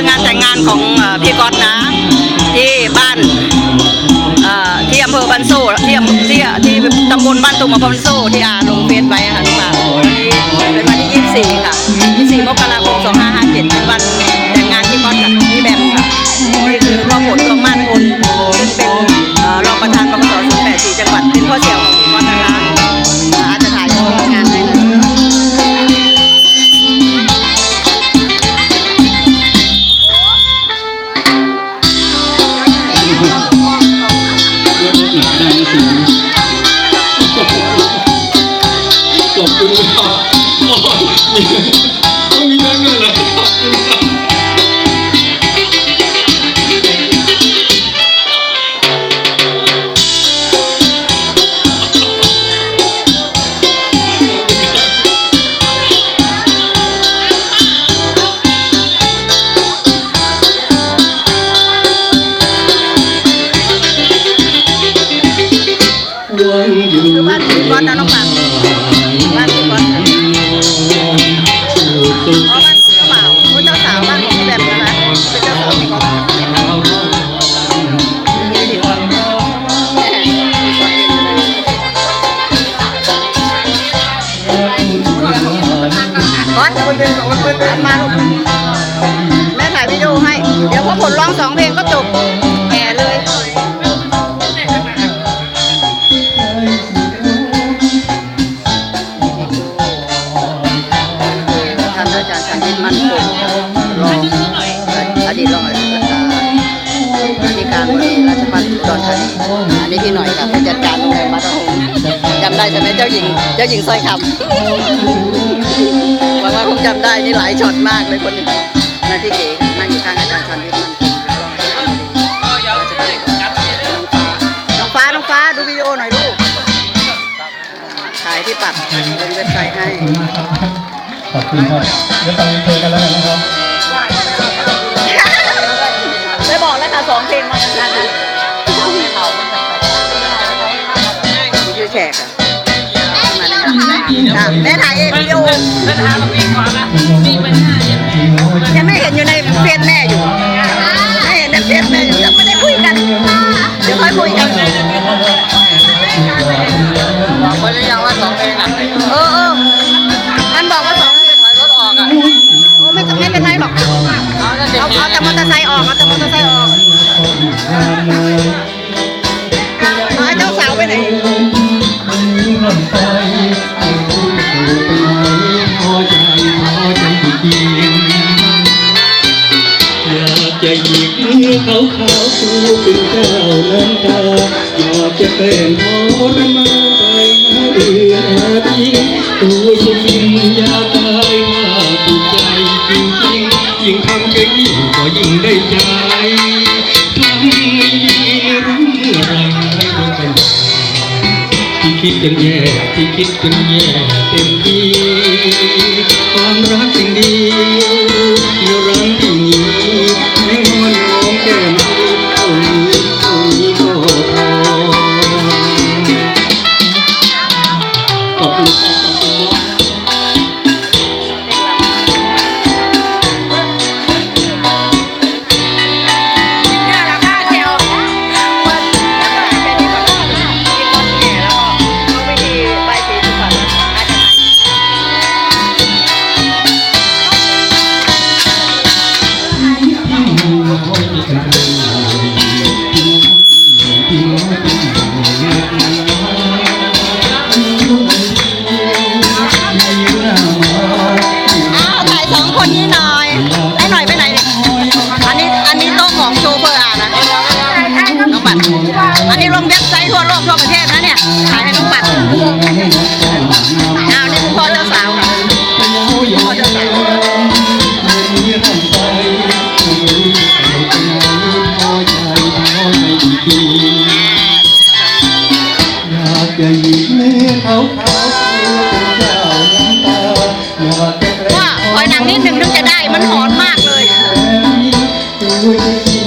องานแต่งงานของพี่ก๊อตนะ ที่บ้านที่อำเภอบันโซ่ที่อำที่ที่ตำบลบ้านตุ่มอำเภอบันโซ่ที่อาลงเฟซไว้ค่ะลูกค่ะวันนี้เป็นวันที่ 24 ค่ะ 24 มกราคม 2557เป็นวัน ขอบคุณครับ มาลูกแม่ถ่ายวิดีโอให้ เดี๋ยวพอผลร้องสองเพลงก็จบแห่เลยท่านอาจารย์ชันยินมันคงรองอดีตรองอธิการบดีราชพัฒน์อุดรธานีอันนี้พี่หน่อยค่ะผู้จัดการโรงแรมมัตหง จำได้ใช่ไหมเจ้าหญิง เจ้าหญิงสร้อยคำหวังว่าคงจำได้นี่หลายช็อตมากเลยคนนี้นาที่เก๋นั่งอยู่ข้างอาจารย์ชันยินมั่นคงรองอธิการบดีราชพัฒน์น้องฟ้าน้องฟ้าดูวิดีโอหน่อยลูกถ่ายที่ปัดลงเว็บไซต์ให้ขอบคุณครับเดี๋ยวฟังเพลงกันแล้วกันนะครับ ได้บอกแล้วค่ะสองเพลงมา ค่ะแม่ถ่ายเองวิดีโอยังไม่เห็นอยู่ในเฟซแม่อยู่ไม่เห็นในเฟซแม่อยู่ยังไม่ได้คุยกันเดี๋ยวค่อยคุยกันบอกคนหรือยังว่าสองเพลงอะเออเออมันบอกว่าสองเพลงถอยรถออกอะโอ้ไม่ไม่เป็นไรหรอกเอาเอาแต่มอเตอร์ไซค์ออกเอาแต่มอเตอร์ไซค์ออก ยิบมือเขาเขาสู้เป็นเจ้าน้ำตาอยากจะเป็นทรมานไปหาเดือนหาทีตัวจะกินยาตายถ้าถูกใจจริงๆยิ่งทำจะยิ่งก็ยิ่งได้ใจทำไม่ดีรู้เมื่อไรให้โดนกันที่คิดกันแย่ที่คิดกันแย่เต็มที่ความรักสิ่งดีที่รักที่นี้ น้ัด อันนี้ลงเว็บไซต์ทั่วโลกทั่วประเทศนะเนี่ย ขายให้ลูกปัดเอาเนี่พ่อเจ้าสาวพ่อเจ้าสาวอยากจะหยิบมือเขาเขาเพื่อเป็นเจ้าน้ำตาอยากจะกระว่าคอยหนังนิดหนึ่งถึงจะได้มันหอนมากเลย ด้วยจริง